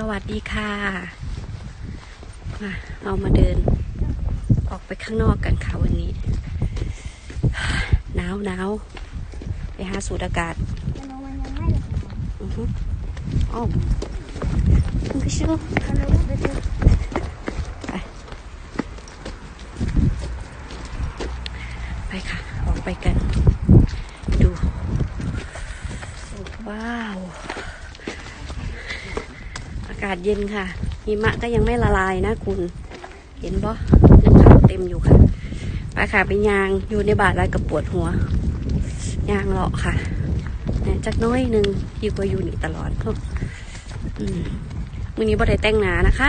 สวัสดีค่ะมาเรามาเดินออกไปข้างนอกกันค่ะวันนี้หนาวหนาวไปหาสูดอากาศแต่น้องมันยังไม่เลยค่ะอือฮึอ้อมคุณผู้ชมเอไปไปค่ะ ออกไปกัน ดูว้าวอากาศเย็นค่ะหิมะก็ยังไม่ละลายนะคุณ เห็นบ่ยังขาวเต็มอยู่ค่ะไปค่ะไปยางอยู่ในบาทอะไรกับปวดหัวยางเลาะค่ะเนี่ยจักน้อยหนึ่งดีกว่าอยู่นี่ตลอดพวกอืมวันนี้บ่ได้แต่งหนานะคะ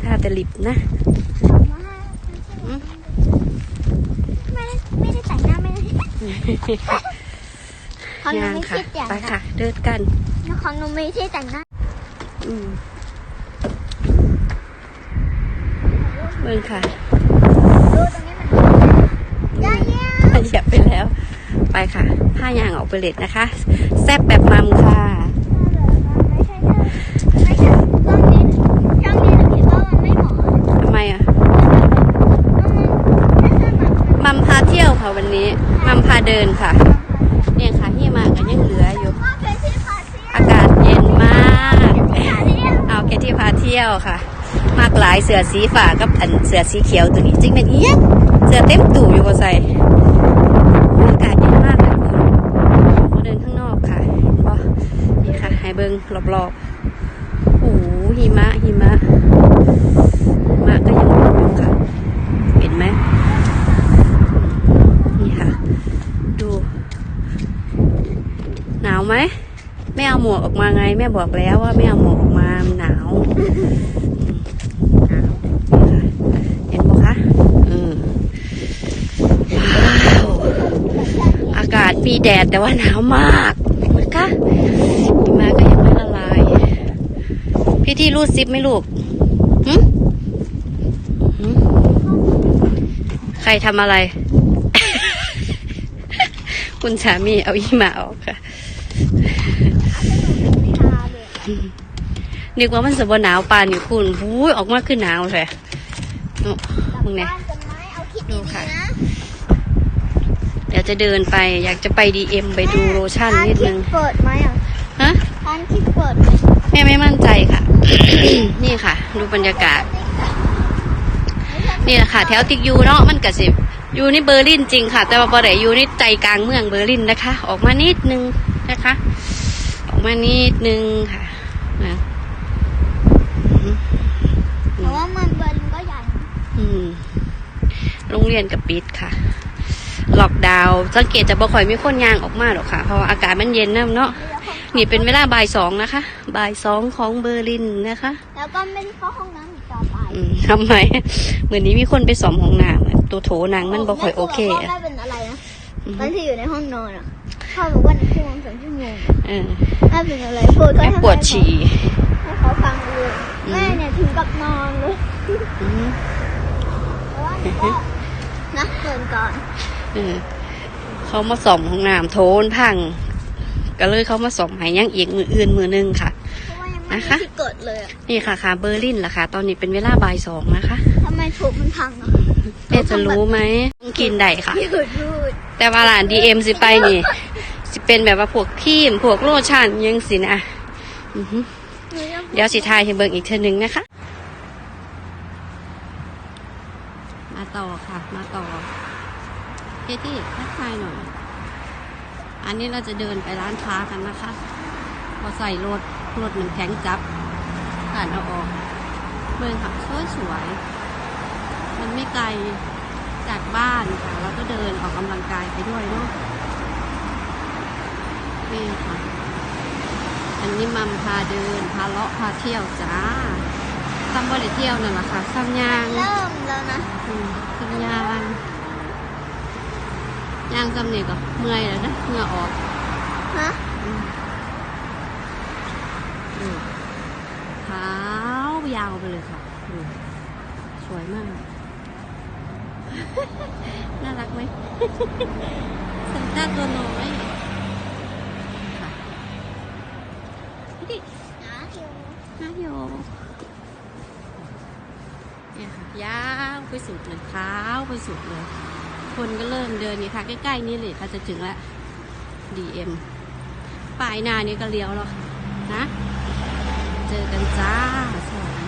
ถ้าแต่ลิบนะมาไม่ได้ไม่ได้แต่งหน้าไม่ได้ของหนูยางไม่ค่ะคิดอย่างไปนั้นค่ะ เดินกันของหนูไม่ที่แต่งหน้าอืม เบิ่งค่ะดูตรงนี้มันยาเยี่ยมเหยียบไปแล้ว ไปค่ะผ้ายางออกไปเลดนะคะ แซบแบบมัมค่ะไม่ใช่ไม่ใช่ช่องนี้ช่องนี้หนูคิดว่ามันไม่เหมาะทำไมอะมันแค่สมัครมัมพาเที่ยวค่ะวันนี้ มัมพาเดินค่ะ เนี่ยค่ะที่มากันยังเหลืออยู่ ว่าเป็นที่พาเที่ยว อากาศเย็นมาก ที่พาเที่ยว เอาแค่ ที่ยวค่ะ มากหลายเสือสีฟ้ากับอันเสือสีเขียวตัวนี้จริงเป็นเอี้ยงเสือเต็มตู่อยู่ก็ใส่อากาศเย็นมากเลยคุณมาเดินข้างนอกค่ะเห็นปะนี่ค่ะให้เบิ้งรอบๆโอ้โหหิมะหิมะหิมะก็ยังอยู่ค่ะ เห็นไหมนี่ค่ะ ดู หนาวไหม เอาหมวกออกมาไง แม่บอกแล้วว่าไม่เอาหมวกออกมาหนาวหนาวเห็นปะคะอืมว้าวอากาศมีแดดแต่ว่าหนาวมากนะคะหิมาก็ยังไม่ละลาย พี่ที่รูดซิปไหม่ลูกหึใครทำอะไร คุณสามีเอาอีหมาออกค่ะ พาเลย นึกว่ามันสบหนาวปานอยู่คุณหูยออกมาขึ้นหนาวเลยนู่มึงเนี่ยบ้านกันไหมเอาคิดดูดีค่ะๆนะเดี๋ยวจะเดินไปอยากจะไปดีเอ็มไปดูโลชั่นนิดนึงร้าคลิปเปิดไหมอะฮะร้านคลิปเปิดไหมแม่ไม่มั่นใจค่ะ นี่ค่ะ ดูบรรยากาศ นี่แหละค่ะ แถวติกยูเนาะมันกะสิอยู่นี่เบอร์ลินจริงค่ะ แต่ว่าบ่ได้อยู่นี่ใจกลางเมืองเบอร์ลินนะคะ ออกมานิดนึงนะคะ ออกมานิดนึงค่ะ นะอืมเพราะว่ามันเบอร์ลินก็ใหญ่อืมโรงเรียนกับปิดค่ะล็อกดาวน์สังเกตจะบ่ค่อยมีคนยางออกมาหรอกค่ะ เพราะว่าอากาศมันเย็นนะเนาะนี่เป็นเวลาบ่ายสองนะคะ บ่ายสองของเบอร์ลินนะคะ แล้วก็ไม่ได้เข้าห้องน้ำอีกต่อไปอืมทำไม เหมือนนี้มีคนไปสอมห้องน้ำอะตัวโถหนังมันบ่ค่อยโอเคแม่อะไม่เป็นอะไรนะอือตฮึอนที่อยู่ในห้องนอนอะพ่อบอกว่าหนึ่ง ชั่วโมงสองชั่วโมงเออแม่เป็นอะไรพูดก็แม่ให้ปวดฉี่ ให้เขาฟังเลยอืม แม่เนี่ยถึงกับนอนเลยอืมแต่ว่าหนูก็นะเกินก่อนเออเขามาสอมห้องน้ำโถนพัง ก็เลยเขามาสอมให้ยังอีกมืออื่นมือหนึงค่ะ เพราะว่ายังไม่นะคะได้ที่เกิดเลยอะนี่ค่ะค่ะเบอร์ลินล่ะค่ะ ตอนนี้เป็นเวลาบ่ายสองนะคะทำไมถูกมันพังอะเอ๊ะจะรู้ไหมต้องกินได้ค่ะ หยุดหยุดแต่ว่าร้านดีเอ็มสิไปนี่ สิเป็นแบบว่าพวกครีมพวกโลชั่นยังสินะอือหือหนูยังเดี๋ยวสิทายให้เบิ่งอีกเทอนึงนะคะ มาต่อค่ะ มาต่อเฮที่ทักทายหน่อย อันนี้เราจะเดินไปร้านค้ากันนะคะพอใส่รถรถหนึ่งแข็งจับผ่านเอาออกเบิ่งค่ะสวยสวยๆมันไม่ไกลจากบ้านค่ะ แล้วก็เดินออกกำลังกายไปด้วยเนาะ นี่ค่ะ อันนี้มัมพาเดิน พาเลาะพาเที่ยวจ้าซ้ำบริเที่ยวนั่นแหละค่ะซ้ำยางเริ่มแล้วนะอืมซ้ำยางยางซ้ำนี่ก็เมื่อยแล้วนะเหงื่อออกฮะอืมอืมเท้ายาวไปเลยค่ะดูสวยมาก น่ารักไหมสันตาตัวน้อย ค่ะนี่นะนายโยเนี่ยค่ะยาวไปสุดเลยเท้าไปสุดเลย คนก็เริ่มเดินนี่ค่ะ ใกล้ๆนี่เลยค่ะจะถึงแล้ว DM ปลายหน้านี้ก็เลี้ยวแล้วนะ เจอกันจ้าสวัสดี